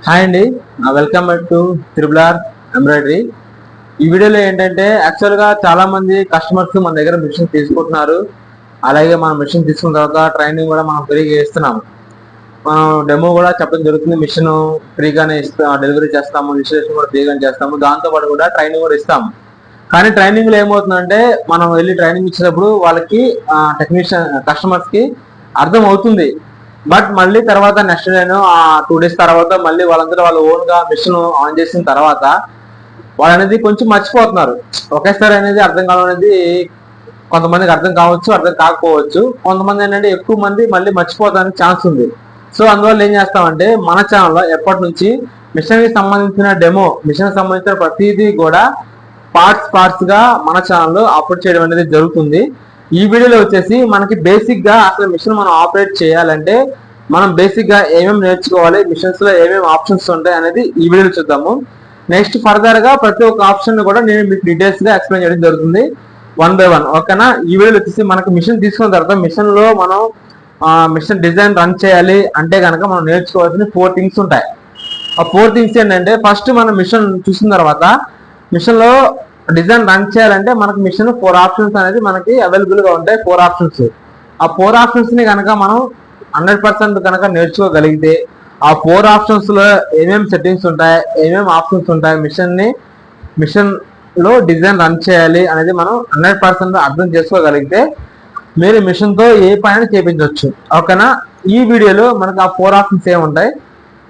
Hi అండి. Welcome to triple R embroidery. ఈ వీడియోలో ఏంటంటే యాక్చువల్గా చాలామంది కస్టమర్స్ మన దగ్గర మిషన్ తీసుకుంటున్నారు. అలాగే మనం మిషన్ తీసుకున్న తర్వాత ట్రైనింగ్ కూడా మనం ఫ్రీగా ఇస్తున్నాం మనం డెమో కూడా చెప్పడం జరుగుతుంది. మిషన్ ఫ్రీగానే ఇస్తాం డెలివరీ చేస్తాము. ఇన్స్టలేషన్ కూడా ఫ్రీగానే చేస్తాము. దాంతోపాటు కూడా ట్రైనింగ్ కూడా ఇస్తాము. కానీ ట్రైనింగ్లో ఏమవుతుందంటే మనం వెళ్ళి ట్రైనింగ్ ఇచ్చినప్పుడు వాళ్ళకి టెక్నీషియన్ కస్టమర్స్కి అర్థం అవుతుంది బట్ మళ్ళీ తర్వాత నెక్స్ట్ నేను ఆ టూ డేస్ తర్వాత మళ్ళీ వాళ్ళందరూ వాళ్ళు ఓన్గా మిషన్ ఆన్ చేసిన తర్వాత వాళ్ళు అనేది కొంచెం మర్చిపోతున్నారు. ఒకేసారి అనేది అర్థం కావడం అనేది కొంతమందికి అర్థం కావచ్చు అర్థం కాకపోవచ్చు. కొంతమంది ఏంటంటే ఎక్కువ మంది మళ్ళీ మర్చిపోవడానికి ఛాన్స్ ఉంది. సో అందువల్ల ఏం చేస్తామంటే మన ఛానల్లో ఎప్పటి నుంచి మిషన్కి సంబంధించిన డెమో మిషన్కి సంబంధించిన ప్రతిదీ కూడా పార్ట్స్ పార్ట్స్గా మన ఛానల్లో అప్లోడ్ చేయడం అనేది జరుగుతుంది. ఈ వీడియోలో వచ్చేసి మనకి బేసిక్గా అసలు మిషన్ మనం ఆపరేట్ చేయాలంటే మనం బేసిక్గా ఏమేమి నేర్చుకోవాలి మిషన్స్లో ఏమేమి ఆప్షన్స్ ఉంటాయి అనేది ఈ వీడియోలో చూద్దాము. నెక్స్ట్ ఫర్దర్గా ప్రతి ఒక్క ఆప్షన్ కూడా నేను మీకు డీటెయిల్స్గా ఎక్స్ప్లెయిన్ చేయడం జరుగుతుంది. వన్ బై వన్ ఓకేనా ఈ వీడియోలో వచ్చేసి మనకి మిషన్ తీసుకున్న తర్వాత మిషన్లో మనం మిషన్ డిజైన్ రన్ చేయాలి అంటే కనుక మనం నేర్చుకోవాల్సిన ఫోర్ థింగ్స్ ఉంటాయి. ఆ ఫోర్ థింగ్స్ ఏంటంటే ఫస్ట్ మనం మిషన్ చూసిన తర్వాత మిషన్లో డిజైన్ రన్ చేయాలంటే మనకి మిషన్ ఫోర్ ఆప్షన్స్ అనేది మనకి అవైలబుల్గా ఉంటాయి ఫోర్ ఆప్షన్స్ ఆ ఫోర్ ఆప్షన్స్ని కనుక మనం హండ్రెడ్ పర్సెంట్ కనుక నేర్చుకోగలిగితే ఆ ఫోర్ ఆప్షన్స్లో ఏమేమి సెట్టింగ్స్ ఉంటాయి ఏమేమి ఆప్షన్స్ ఉంటాయి మిషన్ని మిషన్లో డిజైన్ రన్ చేయాలి అనేది మనం హండ్రెడ్ పర్సెంట్ అర్థం చేసుకోగలిగితే మీరు మిషన్తో ఏ పైన చేపించవచ్చు. ఓకేనా? ఈ వీడియోలో మనకు ఆ ఫోర్ ఆప్షన్స్ ఏముంటాయి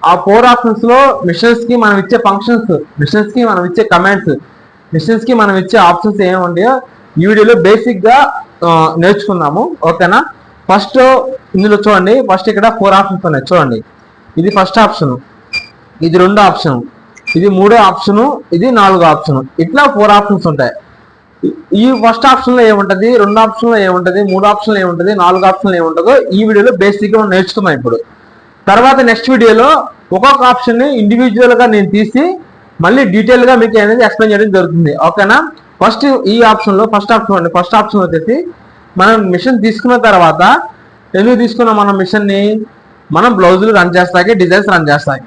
ఆ ఫోర్ ఆప్షన్స్లో మిషన్స్కి మనం ఇచ్చే ఫంక్షన్స్ మిషన్స్కి మనం ఇచ్చే కమాండ్స్ మిషన్స్కి మనం ఇచ్చే ఆప్షన్స్ ఏమి ఈ వీడియోలో బేసిక్గా నేర్చుకుందాము. ఓకేనా ఫస్ట్ ఇందులో చూడండి. ఫస్ట్ ఇక్కడ ఫోర్ ఆప్షన్స్ ఉన్నాయి. చూడండి. ఇది ఫస్ట్ ఆప్షన్ ఇది రెండో ఆప్షన్ ఇది మూడో ఆప్షన్ ఇది నాలుగో ఆప్షన్ ఇట్లా ఫోర్ ఆప్షన్స్ ఉంటాయి. ఈ- ఫస్ట్ ఆప్షన్లో ఏముంటది? రెండు ఆప్షన్లో ఏముంటది? మూడు ఆప్షన్ ఏముంటది? నాలుగు ఆప్షన్లో ఏముంటుందో ఈ వీడియోలో బేసిక్గా నేర్చుకున్నాం ఇప్పుడు. తర్వాత నెక్స్ట్ వీడియోలో ఒక్కొక్క ఆప్షన్ని ఇండివిజువల్గా నేను తీసి మళ్ళీ డీటెయిల్గా మీకు అనేది ఎక్స్ప్లెయిన్ చేయడం జరుగుతుంది. ఓకేనా ఫస్ట్ ఈ ఆప్షన్లో ఫస్ట్ ఆప్షన్ అండి. ఫస్ట్ ఆప్షన్ వచ్చేసి మనం మిషన్ తీసుకున్న తర్వాత ఎందుకు తీసుకున్నాం మనం మిషన్ని? మనం బ్లౌజులు రన్ చేస్తాయి డిజైన్స్ రన్ చేస్తాయి.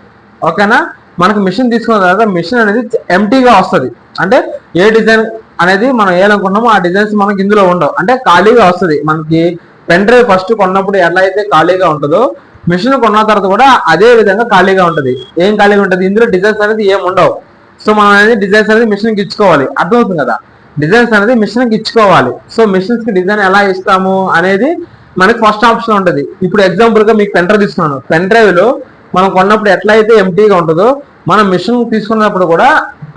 ఓకేనా మనకు మిషన్ తీసుకున్న తర్వాత మిషన్ అనేది ఎంటీగా వస్తుంది. అంటే ఏ డిజైన్ అనేది మనం ఏమనుకున్నామో ఆ డిజైన్స్ మనకి ఇందులో ఉండవు. అంటే ఖాళీగా వస్తుంది. మనకి పెన్ డ్రైవ్ ఫస్ట్ కొన్నప్పుడు ఎలా అయితే ఖాళీగా ఉంటుందో మిషన్ కొన్న తర్వాత కూడా అదే విధంగా ఖాళీగా ఉంటుంది. ఏం ఖాళీగా ఉంటుంది? ఇందులో డిజైన్స్ అనేది ఏం ఉండవు. సో మనం అనేది డిజైన్స్ అనేది మిషన్కి ఇచ్చుకోవాలి. అర్థమవుతుంది కదా? డిజైన్స్ అనేది మిషన్కి ఇచ్చుకోవాలి. సో మిషన్స్కి డిజైన్ ఎలా ఇస్తాము అనేది మనకి ఫస్ట్ ఆప్షన్ ఉంటుంది. ఇప్పుడు ఎగ్జాంపుల్గా మీకు పెన్ డ్రైవ్ తీసుకున్నాను పెన్ డ్రైవ్లో మనం కొన్నప్పుడు ఎట్లా అయితే ఎంటీగా ఉంటుందో మనం మిషన్ తీసుకున్నప్పుడు కూడా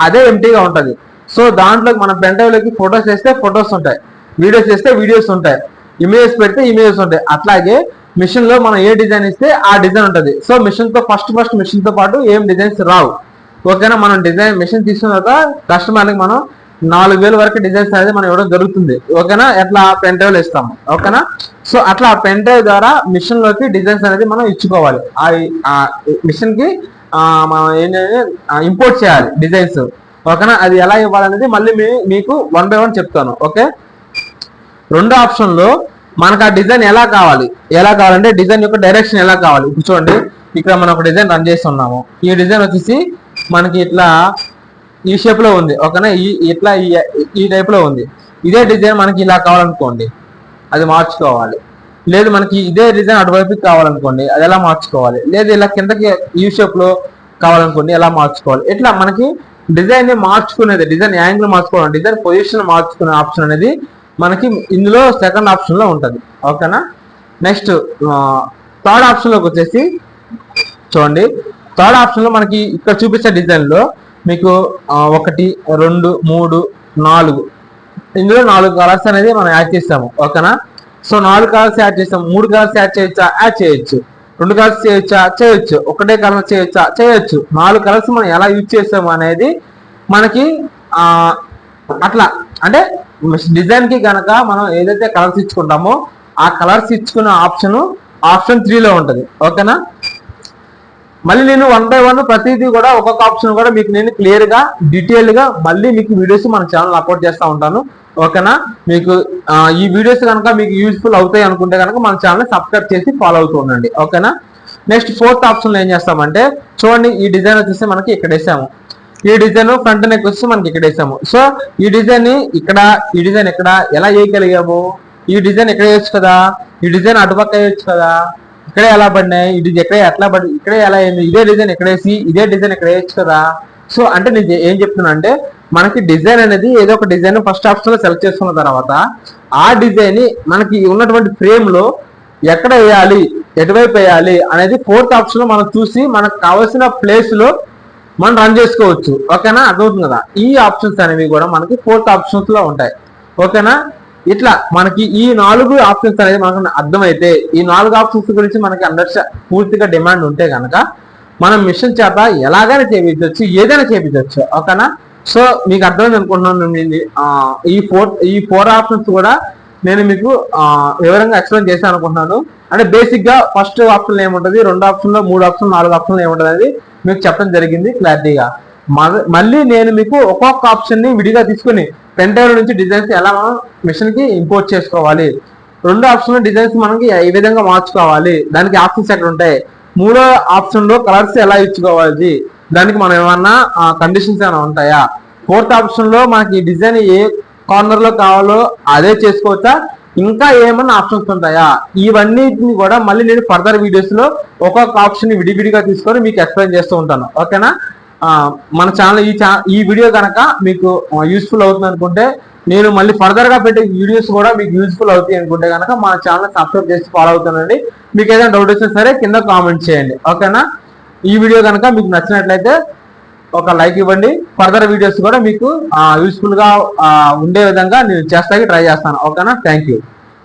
అదే ఎంటీగా ఉంటుంది. సో దాంట్లో మనం పెన్ డ్రైవ్లోకి ఫొటోస్ వేస్తే ఫొటోస్ ఉంటాయి. వీడియోస్ వేస్తే వీడియోస్ ఉంటాయి. ఇమేజెస్ పెడితే ఇమేజెస్ ఉంటాయి. అట్లాగే మిషన్లో మనం ఏ డిజైన్ ఇస్తే ఆ డిజైన్ ఉంటుంది. సో మిషన్తో ఫస్ట్ ఫస్ట్ మిషన్తో పాటు ఏం డిజైన్స్ రావు. ఓకేనా మనం డిజైన్ మిషన్ తీసుకున్న తర్వాత కస్టమర్కి మనం నాలుగు వేల వరకు డిజైన్స్ అనేది మనం ఇవ్వడం జరుగుతుంది. ఓకేనా ఎట్లా పెన్ డ్రైవ్ ఇస్తాము ఓకేనా సో అట్లా పెన్ డ్రైవ్ ద్వారా మిషన్లోకి డిజైన్స్ అనేది మనం ఇచ్చుకోవాలి. ఆ మిషన్కి మనం ఏంటంటే ఇంపోర్ట్ చేయాలి డిజైన్స్ ఓకేనా అది ఎలా ఇవ్వాలనేది మళ్ళీ మీ- మీకు వన్ బై వన్ చెప్తాను. ఓకే రెండో ఆప్షన్లో మనకు ఆ డిజైన్ ఎలా కావాలి? ఎలా కావాలంటే డిజైన్ యొక్క డైరెక్షన్ ఎలా కావాలి? ఇప్పుడు చూడండి ఇక్కడ మనం ఒక డిజైన్ రన్ చేస్తున్నాము. ఈ డిజైన్ వచ్చేసి మనకి ఇట్లా ఈ షేప్లో ఉంది. ఓకేనా? ఈ ఇట్లా ఈ- ఈ టైప్లో ఉంది. ఇదే డిజైన్ మనకి ఇలా కావాలనుకోండి. అది మార్చుకోవాలి. లేదు మనకి ఇదే డిజైన్ అటువైపుకి కావాలనుకోండి అది ఎలా మార్చుకోవాలి? లేదు ఇలా కిందకి యూ షేప్లో కావాలనుకోండి ఎలా మార్చుకోవాలి? ఇట్లా మనకి డిజైన్ని మార్చుకునేది డిజైన్ యాంగిల్ మార్చుకోవాలి డిజైన్ పొజిషన్ మార్చుకునే ఆప్షన్ అనేది మనకి ఇందులో సెకండ్ ఆప్షన్లో ఉంటుంది. ఓకేనా? నెక్స్ట్ థర్డ్ ఆప్షన్లోకి వచ్చేసి చూడండి. థర్డ్ ఆప్షన్లో మనకి ఇక్కడ చూపించే డిజైన్లో మీకు ఒకటి రెండు మూడు నాలుగు. ఇందులో నాలుగు కలర్స్ అనేది మనం యాడ్ చేస్తాము. ఓకేనా? సో నాలుగు కలర్స్ యాడ్ చేస్తాం మూడు కలర్స్ యాడ్ చేయొచ్చా? యాడ్ చేయొచ్చు. రెండు కలర్స్ చేయొచ్చా? చేయొచ్చు. ఒకటే కలర్ చేయొచ్చా? చేయొచ్చు. నాలుగు కలర్స్ మనం ఎలా యూజ్ చేస్తాము అనేది మనకి అట్లా. అంటే డిజైన్కి గనక మనం ఏదైతే కలర్స్ ఇచ్చుకుంటామో ఆ కలర్స్ ఇచ్చుకునే ఆప్షన్ ఆప్షన్ త్రీలో ఉంటుంది. ఓకేనా? మళ్ళీ నేను వన్ బై వన్ ప్రతిదీ కూడా ఒక్కొక్క ఆప్షన్ కూడా మీకు నేను క్లియర్గా డీటెయిల్గా మళ్ళీ మీకు వీడియోస్ మన ఛానల్ అప్లోడ్ చేస్తూ ఉంటాను. ఓకేనా? మీకు ఈ వీడియోస్ కనుక మీకు యూస్ఫుల్ అవుతాయి అనుకుంటే కనుక మన ఛానల్ సబ్స్క్రైబ్ చేసి ఫాలో అవుతూ ఉండండి. ఓకేనా? నెక్స్ట్ ఫోర్త్ ఆప్షన్లో ఏం చేస్తామంటే చూడండి ఈ డిజైన్ వచ్చేసి మనకి ఇక్కడ వేసాము. ఈ డిజైన్ ఫ్రంట్ నెక్ వచ్చి మనకి ఇక్కడ వేసాము. సో ఈ డిజైన్ని ఇక్కడ ఈ డిజైన్ ఇక్కడ ఎలా వేయగలిగాము? ఈ డిజైన్ ఇక్కడ వేయచ్చు కదా? ఈ డిజైన్ అటుపక్క వేయచ్చు కదా? ఇక్కడే ఎలా పడినాయి? ఇది ఎక్కడే ఎట్లా పడి ఇక్కడే ఎలా అయింది? ఇదే డిజైన్ ఇక్కడ వేసి ఇదే డిజైన్ ఇక్కడ వేయచ్చు కదా? సో అంటే నేను ఏం చెప్తున్నా అంటే మనకి డిజైన్ అనేది ఏదో ఒక డిజైన్ ఫస్ట్ ఆప్షన్లో సెలెక్ట్ చేసుకున్న తర్వాత ఆ డిజైన్ని మనకి ఉన్నటువంటి ఫ్రేమ్లో ఎక్కడ వేయాలి? ఎటువైపు వేయాలి? అనేది ఫోర్త్ ఆప్షన్లో మనం చూసి మనకు కావాల్సిన ప్లేస్లో మనం రన్ చేసుకోవచ్చు. ఓకేనా? అర్థమవుతుంది కదా? ఈ ఆప్షన్స్ అనేవి కూడా మనకి ఫోర్త్ ఆప్షన్స్లో ఉంటాయి. ఓకేనా? ఇట్లా మనకి ఈ నాలుగు ఆప్షన్స్ అనేది మనకు అర్థమైతే ఈ నాలుగు ఆప్షన్స్ గురించి మనకి అండర్స్టా పూర్తిగా డిమాండ్ ఉంటే కనుక మనం మిషన్ చేత ఎలాగైనా చేయించవచ్చు ఏదైనా చేయించవచ్చు ఓకేనా? సో మీకు అర్థమైంది అనుకుంటున్నాను ఈ ఫోర్ ఈ ఫోర్ ఆప్షన్స్ కూడా నేను మీకు వివరంగా ఎక్స్ప్లెయిన్ చేశాను అనుకుంటున్నాను. అంటే బేసిక్గా ఫస్ట్ ఆప్షన్ ఏముంటది? రెండు ఆప్షన్లో మూడు ఆప్షన్ నాలుగు ఆప్షన్ ఏముంటది అనేది మీకు చెప్పడం జరిగింది క్లారిటీగా మళ్ళీ నేను మీకు ఒక్కొక్క ఆప్షన్ని విడిగా తీసుకుని పెంటైర్ నుంచి డిజైన్స్ ఎలా మనం మిషన్కి ఇంపోర్ట్ చేసుకోవాలి? రెండు ఆప్షన్ డిజైన్స్ మనకి ఏ విధంగా మార్చుకోవాలి? దానికి ఆప్షన్స్ ఎక్కడ ఉంటాయి? మూడో ఆప్షన్లో కలర్స్ ఎలా ఇచ్చుకోవాలి? దానికి మనం ఏమన్నా కండిషన్స్ ఏమైనా ఉంటాయా? ఫోర్త్ ఆప్షన్లో మనకి డిజైన్ ఏ కార్నర్లో కావాలో అదే చేసుకోవచ్చా? ఇంకా ఏమైనా ఆప్షన్స్ ఉంటాయా? ఇవన్నిటిని కూడా మళ్ళీ నేను ఫర్దర్ వీడియోస్లో ఒక్కొక్క ఆప్షన్ విడివిడిగా తీసుకొని మీకు ఎక్స్ప్లెయిన్ చేస్తూ ఉంటాను. ఓకేనా? మన ఛానల్ ఈ ఈ వీడియో కనుక మీకు యూస్ఫుల్ అవుతుంది అనుకుంటే నేను మళ్ళీ ఫర్దర్గా పెట్టే వీడియోస్ కూడా మీకు యూస్ఫుల్ అవుతాయి అనుకుంటే కనుక మన ఛానల్ సబ్స్క్రైబ్ చేసి ఫాలో అవుతానండి. మీకు ఏదైనా డౌట్ వచ్చినా సరే కింద కామెంట్ చేయండి. ఓకేనా? ఈ వీడియో కనుక మీకు నచ్చినట్లయితే ఒక లైక్ ఇవ్వండి. ఫర్దర్ వీడియోస్ కూడా మీకు యూస్ఫుల్గా ఉండే విధంగా నేను చేస్తాకి ట్రై చేస్తాను. ఓకేనా థ్యాంక్ యూ